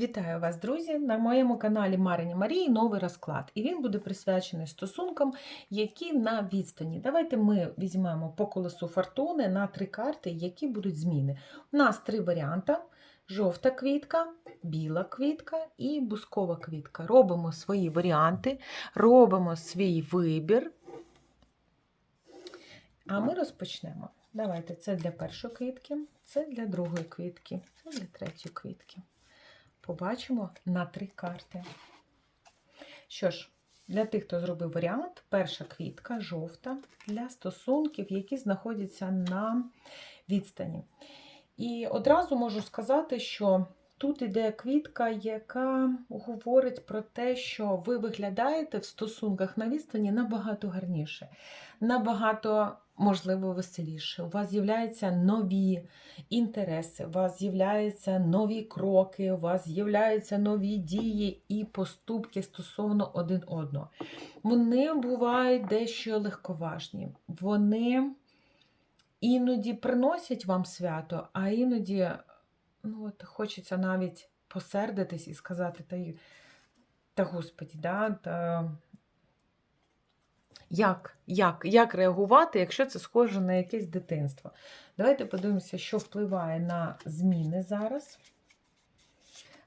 Вітаю вас, друзі! На моєму каналі Марині Марії новий розклад. І він буде присвячений стосункам, які на відстані. Давайте ми візьмемо по колесу фортуни на три карти, які будуть зміни. У нас три варіанти: жовта квітка, біла квітка і бускова квітка. Робимо свої варіанти, робимо свій вибір. А ми розпочнемо. Давайте це для першої квітки, це для другої квітки, це для третьої квітки побачимо на три карти. Що ж, для тих, хто зробив варіант, перша квітка жовта для стосунків, які знаходяться на відстані. І одразу можу сказати, що тут іде квітка, яка говорить про те, що ви виглядаєте в стосунках на відстані набагато гарніше, набагато, можливо, веселіше. У вас з'являються нові інтереси, у вас з'являються нові кроки, у вас з'являються нові дії і поступки стосовно один одного. Вони бувають дещо легковажні. Вони іноді приносять вам свято, а іноді ну, от, хочеться навіть посердитись і сказати, та, та господі, да, та, як, як, як реагувати, якщо це схоже на якесь дитинство? Давайте подивимося, що впливає на зміни зараз.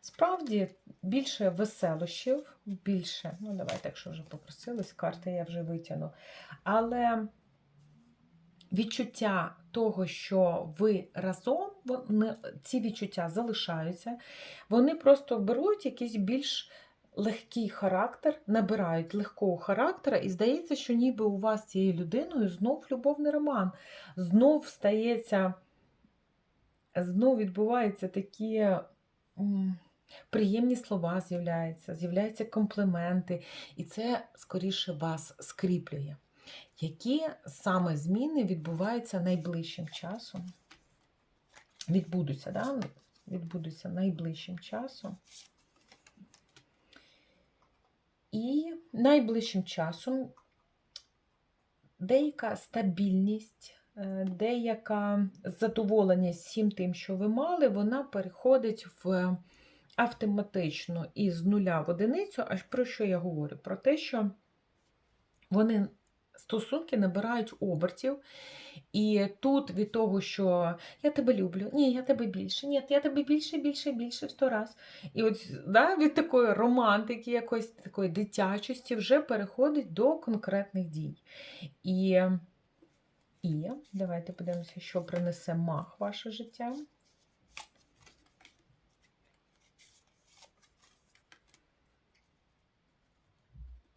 Справді більше веселощів, більше, ну давайте, якщо вже попросились, карти я вже витягну. Але відчуття того, що ви разом, вони, ці відчуття залишаються, вони просто беруть якийсь більш легкий характер, набирають легкого характера, і здається, що ніби у вас цією людиною знов любовний роман, знов стається, знов відбуваються такі. Приємні слова з'являються, з'являються компліменти, і це скоріше вас скріплює. Які саме зміни відбуваються найближчим часом? Відбудуться, да? відбудуться найближчим часом. І найближчим часом деяка стабільність, е, деяка задоволення всім тим, що ви мали, вона переходить в автоматично із нуля в одиницю. Аж про що я говорю? Про те, що вони стосунки набирають обертів. І тут від того, що я тебе люблю, ні, я тебе більше, ні, я тебе більше, більше, більше в сто раз. І от да, від такої романтики, якоїсь такої дитячості, вже переходить до конкретних дій. І, і давайте подивимося, що принесе мах ваше життя.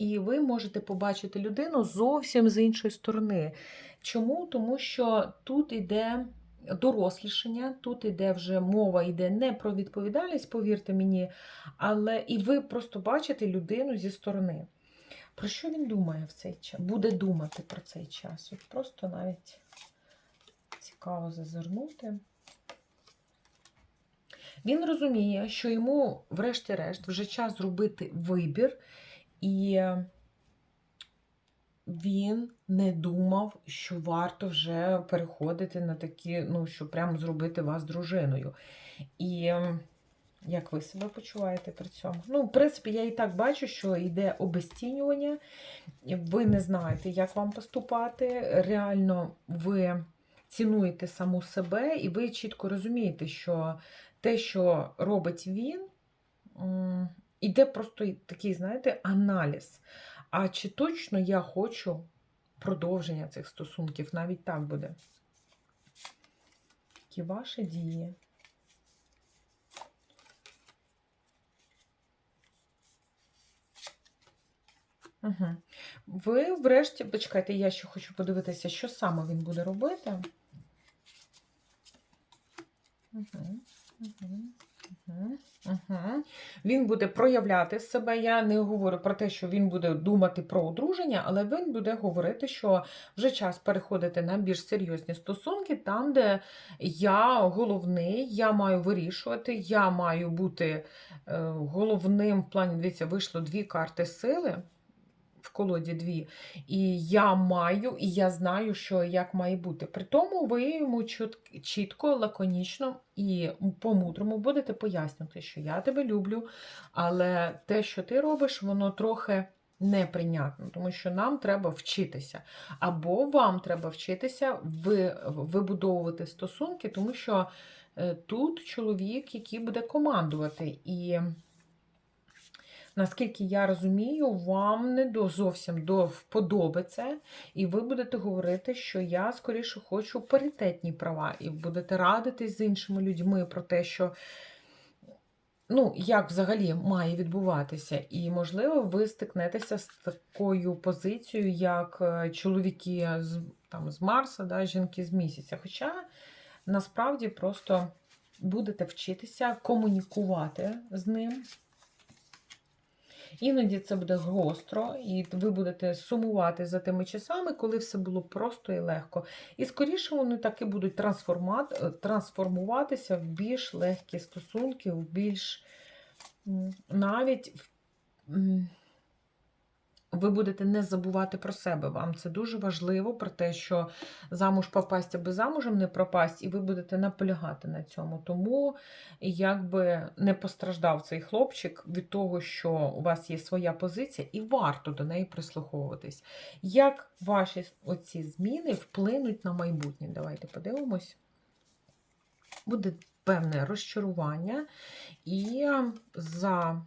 І ви можете побачити людину зовсім з іншої сторони. Чому? Тому що тут іде дорослішання, тут іде вже мова йде не про відповідальність, повірте мені, але і ви просто бачите людину зі сторони. Про що він думає в цей час? Буде думати про цей час. От просто навіть цікаво зазирнути. Він розуміє, що йому, врешті-решт, вже час зробити вибір, і він не думав, що варто вже переходити на такі, ну, що прямо зробити вас дружиною. І ем, як ви себе почуваєте при цьому? Ну, в принципі, я і так бачу, що йде обезцінювання, ви не знаєте, як вам поступати. Реально, ви цінуєте саму себе, і ви чітко розумієте, що те, що робить він, іде просто такий, знаєте, аналіз. А чи точно я хочу продовження цих стосунків? Навіть так буде. Які ваші дії? Угу. Ви врешті, почекайте, я ще хочу подивитися, що саме він буде робити. Угу. Угу. Угу. Угу. Він буде проявляти себе. Я не говорю про те, що він буде думати про одруження, але він буде говорити, що вже час переходити на більш серйозні стосунки, там, де я головний, я маю вирішувати, я маю бути е, головним в плані, дивіться, вийшло дві карти сили. В колоді дві. І я маю, і я знаю, що як має бути. При тому ви йому чітко, лаконічно і по-мудрому будете пояснювати, що я тебе люблю, але те, що ти робиш, воно трохи неприйнятно, тому що нам треба вчитися. Або вам треба вчитися вибудовувати стосунки, тому що е, тут чоловік, який буде командувати. І наскільки я розумію, вам не до зовсім до вподоби це, і ви будете говорити, що я скоріше хочу паритетні права, і будете радитись з іншими людьми про те, що. Ну, як взагалі має відбуватися, і, можливо, ви стикнетеся з такою позицією, як е, чоловіки з, там, з Марса, да, жінки з місяця. Хоча насправді просто будете вчитися комунікувати з ним. Іноді це буде гостро, і ви будете сумувати за тими часами, коли все було просто і легко. І скоріше вони таки будуть е, трансформуватися в більш легкі стосунки, в більш навіть ви будете не забувати про себе. Вам це дуже важливо, про те, що замуж попасть аби замужем не пропасть, і ви будете наполягати на цьому. Тому якби не постраждав цей хлопчик від того, що у вас є своя позиція, і варто до неї прислуховуватись. Як ваші оці зміни вплинуть на майбутнє? Давайте подивимось. Буде певне розчарування, і за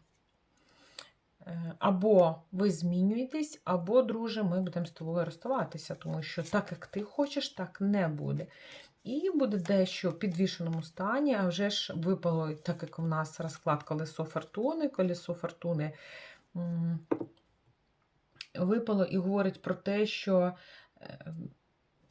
або ви змінюєтесь, або, друже, ми будемо з тобою розставатися, тому що так, як ти хочеш, так не буде. І буде дещо в підвішеному стані, а вже ж випало, так як у нас розклад колесо фортуни, колесо фортуни випало і говорить про те, що е,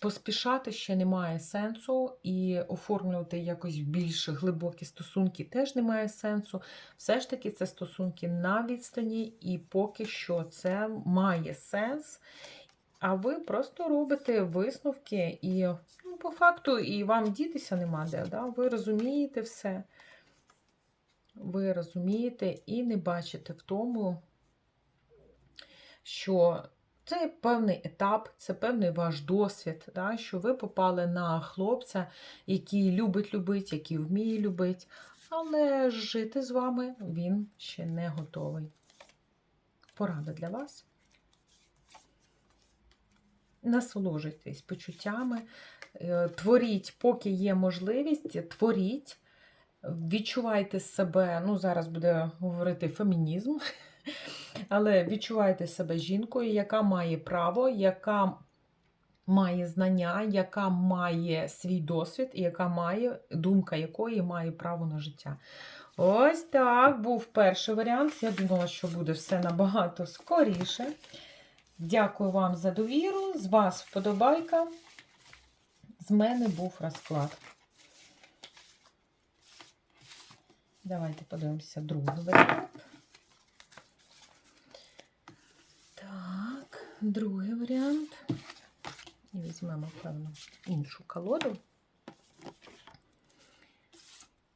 поспішати ще немає сенсу, і оформлювати якось більш глибокі стосунки теж немає сенсу. Все ж таки, це стосунки на відстані, і поки що це має сенс. А ви просто робите висновки, і ну, по факту і вам дітися нема де. Да? Ви розумієте все. Ви розумієте і не бачите в тому, що це певний етап, це певний ваш досвід, да, що ви попали на хлопця, який любить любить, який вміє любити, але жити з вами він ще не готовий. Порада для вас. Насолоджуйтесь почуттями, е, творіть, поки є можливість, творіть, відчувайте себе, ну, зараз буде говорити фемінізм. Але відчувайте себе жінкою, яка має право, яка має знання, яка має свій досвід, і яка має думка якої має право на життя. Ось так був перший варіант. Я думала, що буде все набагато скоріше. Дякую вам за довіру. З вас вподобайка. З мене був розклад. Давайте подивимося другий варіант. Так, другий варіант. І візьмемо, певно, іншу колоду.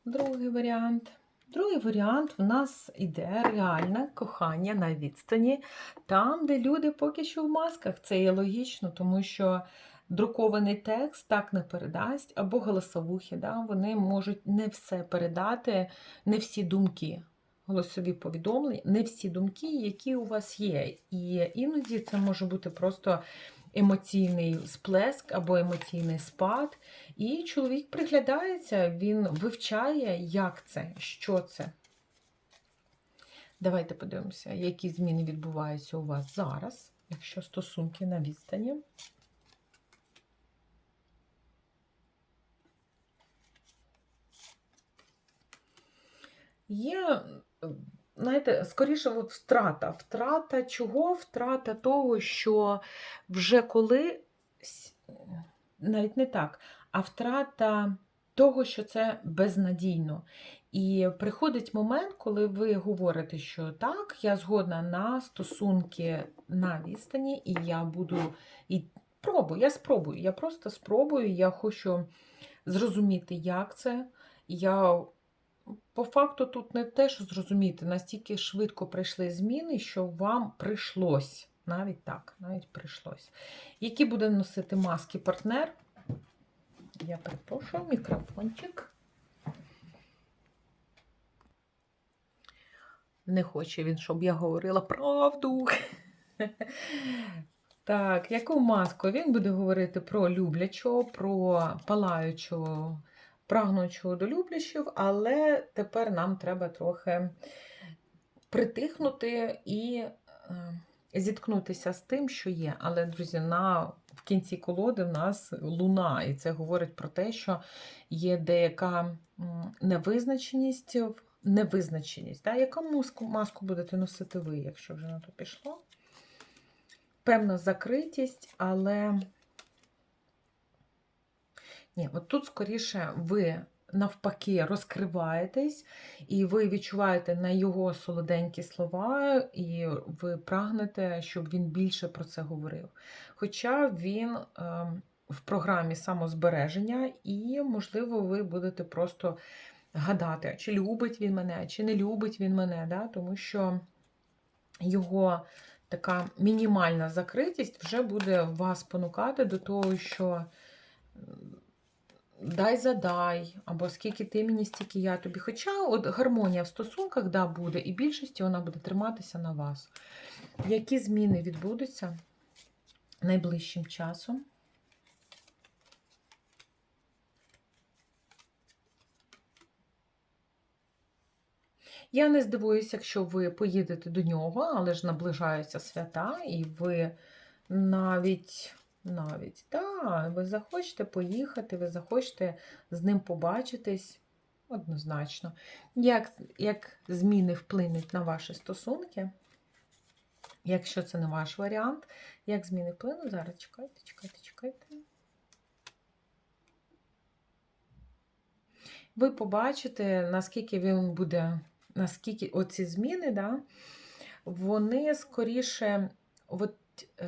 Другий варіант. Другий варіант в нас іде реальне кохання на відстані, там, де люди поки що в масках. Це є логічно, тому що друкований текст так не передасть, або голосовухи, да, вони можуть не все передати, не всі думки голосові повідомлення, не всі думки, які у вас є. І іноді це може бути просто емоційний сплеск або емоційний спад. І чоловік приглядається, він вивчає, як це, що це. Давайте подивимося, які зміни відбуваються у вас зараз, якщо стосунки на відстані. Є, знаєте, скоріше, от втрата. Втрата чого? Втрата того, що вже коли, навіть не так, а втрата того, що це безнадійно. І приходить момент, коли ви говорите, що так, я згодна на стосунки на відстані, і я буду і пробую, я спробую. Я просто спробую, я хочу зрозуміти, як це. Я по факту тут не те, що зрозуміти, настільки швидко прийшли зміни, що вам прийшлось Навіть так, навіть прийшлось. Які буде носити маски партнер? Я перепрошую, мікрофончик. Не хоче він, щоб я говорила правду. Так, яку маску? Він буде говорити про люблячого, про палаючого, прагнучого до люблячів, але тепер нам треба трохи притихнути і е, зіткнутися з тим, що є. Але, друзі, на, в кінці колоди в нас луна, і це говорить про те, що є деяка невизначеність, невизначеність. Да? Яку маску будете носити ви, якщо вже на то пішло? Певна закритість, але ні, от тут скоріше ви навпаки розкриваєтесь, і ви відчуваєте на його солоденькі слова, і ви прагнете, щоб він більше про це говорив. Хоча він ем, в програмі самозбереження, і, можливо, ви будете просто гадати, чи любить він мене, чи не любить він мене, да? тому що його така мінімальна закритість вже буде вас понукати до того, що дай задай, або скільки ти мені, стільки я тобі. Хоча от гармонія в стосунках да, буде, і більшості вона буде триматися на вас. Які зміни відбудуться найближчим часом? Я не здивуюся, якщо ви поїдете до нього, але ж наближаються свята, і ви навіть, навіть, да, ви захочете поїхати, ви захочете з ним побачитись однозначно. Як, як зміни вплинуть на ваші стосунки? Якщо це не ваш варіант, як зміни вплинуть? Зараз чекайте, чекайте, чекайте. Ви побачите, наскільки він буде наскільки оці зміни, да, вони скоріше, от,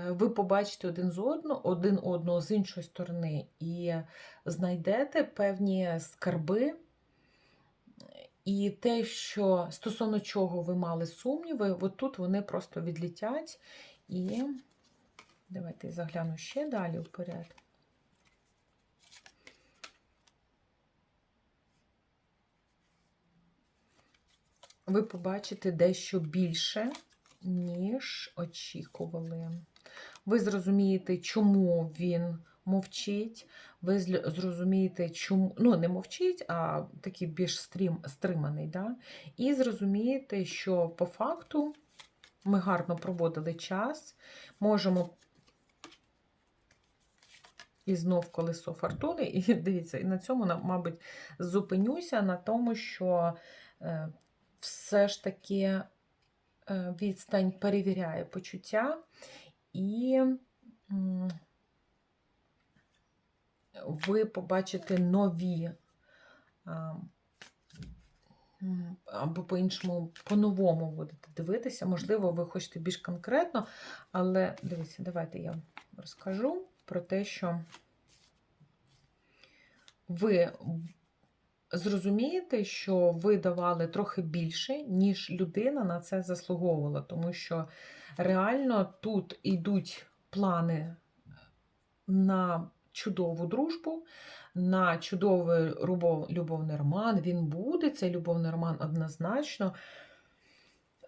ви побачите один з одного, один одного з іншої сторони і знайдете певні скарби. І те, що стосовно чого ви мали сумніви, от тут вони просто відлітять. І давайте загляну ще далі вперед. ви побачите дещо більше, ніж очікували. Ви зрозумієте, чому він мовчить. Ви зрозумієте, чому, ну, не мовчить, а такий більш стрім, стриманий. Да? І зрозумієте, що по факту ми гарно проводили час, можемо. І знов колесо фортуни. І дивіться, і на цьому, мабуть, зупинюся на тому, що е, все ж таки відстань перевіряє почуття, і ви побачите нові, або по-іншому, по-новому будете дивитися. Можливо, ви хочете більш конкретно, але дивіться, давайте я розкажу про те, що ви зрозумієте, що ви давали трохи більше, ніж людина на це заслуговувала, тому що реально тут йдуть плани на чудову дружбу, на чудовий любов- любовний роман. Він буде, цей любовний роман однозначно.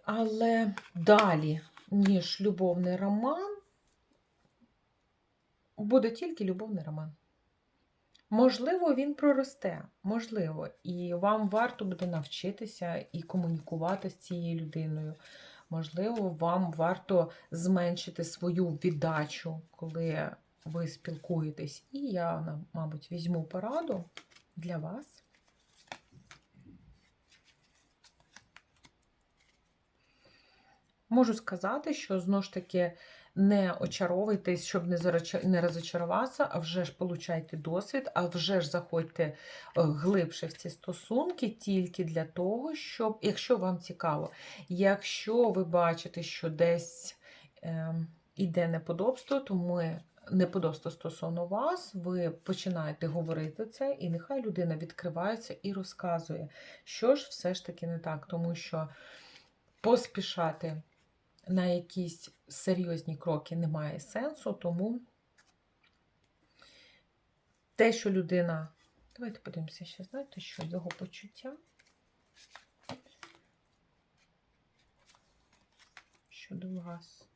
Але далі, ніж любовний роман, буде тільки любовний роман. Можливо, він проросте, можливо, і вам варто буде навчитися і комунікувати з цією людиною. Можливо, вам варто зменшити свою віддачу, коли ви спілкуєтесь. І я, мабуть, візьму пораду для вас. Можу сказати, що знову ж таки не очаровуйтесь, щоб не розочаруватися, а вже ж получайте досвід, а вже ж заходьте е, глибше в ці стосунки тільки для того, щоб, якщо вам цікаво, якщо ви бачите, що десь е, іде неподобство, то ми неподобство стосовно вас, ви починаєте говорити це, і нехай людина відкривається і розказує, що ж все ж таки не так, тому що поспішати на якісь серйозні кроки немає сенсу, тому те, що людина. Давайте подивимося ще, знаєте, що його почуття щодо вас.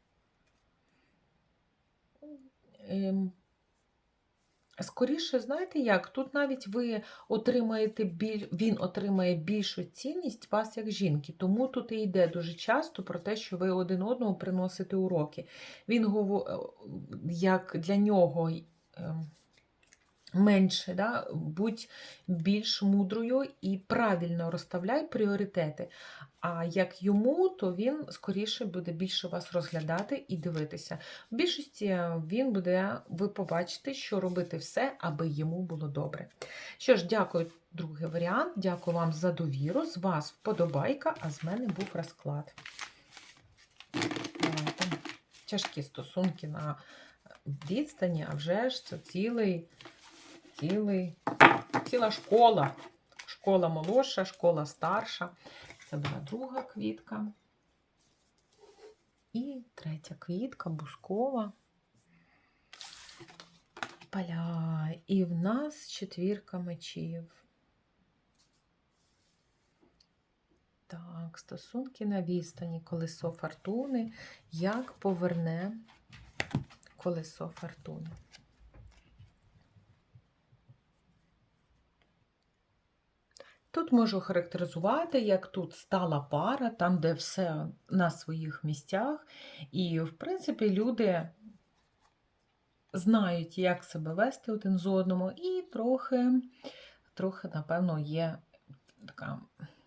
Скоріше, знаєте як? Тут навіть ви отримаєте біль... він отримає більшу цінність вас як жінки. Тому тут і йде дуже часто про те, що ви один одному приносите уроки. Він говорить, як для нього ем, менше, да? будь більш мудрою і правильно розставляй пріоритети. А як йому, то він скоріше буде більше вас розглядати і дивитися. В більшості він буде, ви побачите, що робити все, аби йому було добре. Що ж, дякую, другий варіант. Дякую вам за довіру. З вас вподобайка, а з мене був розклад. Тяжкі стосунки на відстані, а вже ж це цілий, цілий, ціла школа. Школа молодша, школа старша. Це була друга квітка. І третя квітка, бускова. Паля. І в нас четвірка мечів. Так, стосунки на відстані, колесо фортуни. Як поверне колесо фортуни? Тут можу характеризувати, як тут стала пара, там, де все на своїх місцях. І, в принципі, люди знають, як себе вести один з одному, і трохи, трохи напевно, є така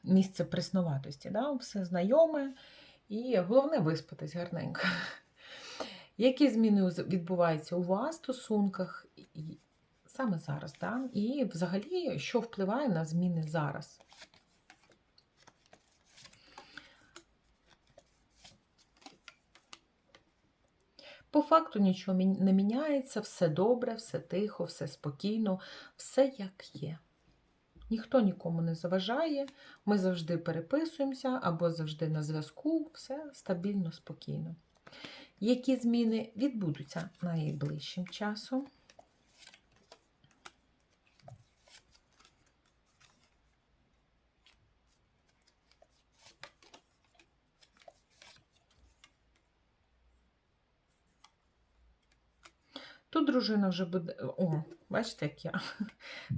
місце приснуватості. Да? Все знайоме, і головне виспатись гарненько. Які зміни відбуваються у вас в стосунках? Саме зараз, да? і взагалі, що впливає на зміни зараз? По факту нічого не міняється, все добре, все тихо, все спокійно, все як є. Ніхто нікому не заважає, ми завжди переписуємося або завжди на зв'язку, все стабільно, спокійно. Які зміни відбудуться найближчим часом? Тут дружина вже буде. О, бачите, як я.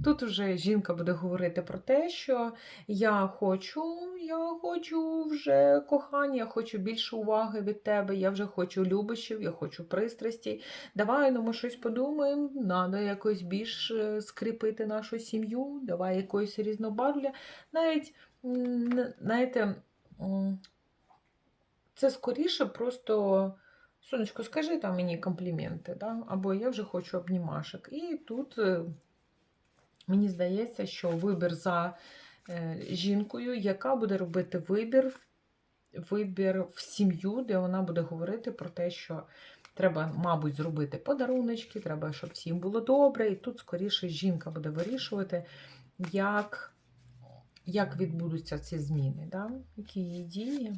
Тут вже жінка буде говорити про те, що я хочу, я хочу вже кохання, я хочу більше уваги від тебе, я вже хочу любощів, я хочу пристрасті. Давай ну, ми щось подумаємо, треба якось більш е, скріпити нашу сім'ю, давай якоїсь різнобарвля. Навіть, знаєте, це скоріше просто. Сонечко, скажи там мені компліменти, да? або я вже хочу обнімашок. І тут е, мені здається, що вибір за е, жінкою, яка буде робити вибір, вибір в сім'ю, де вона буде говорити про те, що треба, мабуть, зробити подаруночки, треба, щоб всім було добре. І тут, скоріше, жінка буде вирішувати, як як відбудуться ці зміни, да? які її дії.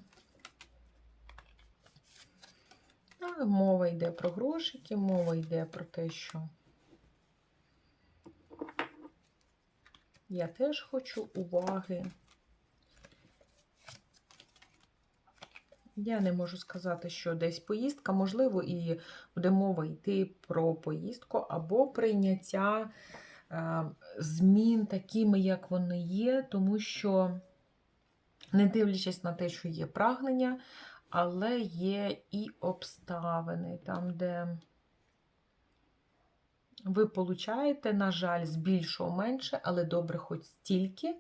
Мова йде про грошики, мова йде про те, що я теж хочу уваги. Я не можу сказати, що десь поїздка, можливо, і буде мова йти про поїздку або прийняття е, змін такими, як вони є, тому що, не дивлячись на те, що є прагнення, але є і обставини, там, де ви получаєте, на жаль, з менше, але добре хоч стільки,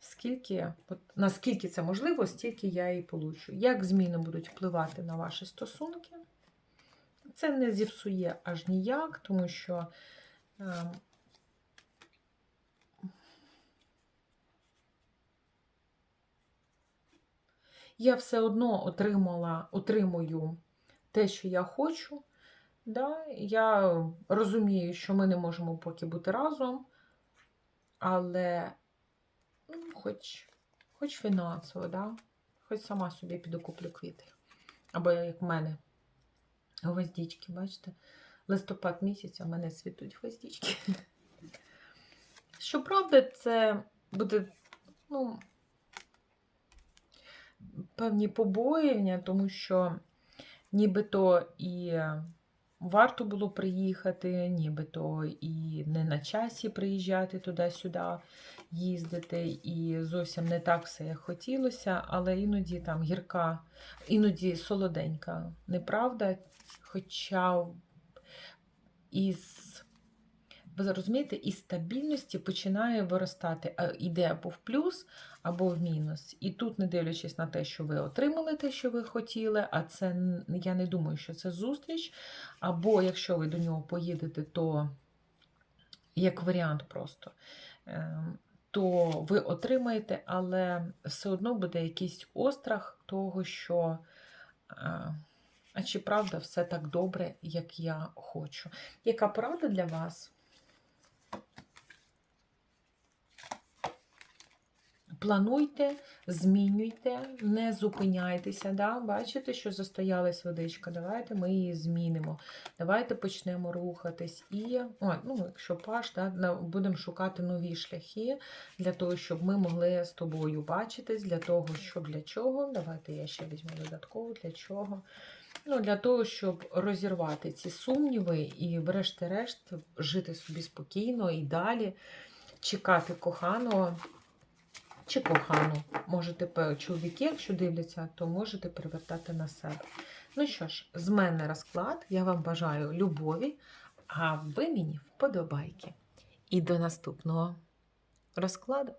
скільки, от, наскільки це можливо, стільки я і получу. Як зміни будуть впливати на ваші стосунки? Це не зіпсує аж ніяк, тому що. Я все одно отримала, отримую те, що я хочу. Да? Я розумію, що ми не можемо поки бути разом, але ну, хоч хоч фінансово, да? хоч сама собі піду куплю квіти. Або як в мене гвоздічки, бачите? Листопад місяць, а в мене цвітуть гвоздічки. Щоправда, це буде, ну, певні побоювання, тому що нібито і варто було приїхати, нібито і не на часі приїжджати туди-сюди, їздити, і зовсім не так все як хотілося, але іноді там гірка, іноді солоденька неправда. Хоча із, ви розумієте, із стабільності починає виростати, а іде або в плюс, або в мінус. І тут, не дивлячись на те, що ви отримали те, що ви хотіли, а це я не думаю, що це зустріч. Або якщо ви до нього поїдете, то як варіант просто. ем, То ви отримаєте, але все одно буде якийсь острах того, що а, чи правда все так добре, як я хочу. Яка порада для вас? Плануйте, змінюйте, не зупиняйтеся. Да? Бачите, що застоялась водичка. Давайте ми її змінимо. Давайте почнемо рухатись. І, о, ну, якщо паш, да, будемо шукати нові шляхи для того, щоб ми могли з тобою бачитись, для того, що для чого. Давайте я ще візьму додатково для чого. Ну, для того, щоб розірвати ці сумніви і, врешті-решт, жити собі спокійно і далі чекати коханого чи кохану. Можете чоловіки, якщо дивляться, то можете привертати на себе. Ну що ж, з мене розклад. Я вам бажаю любові, а ви мені вподобайки. І до наступного розкладу.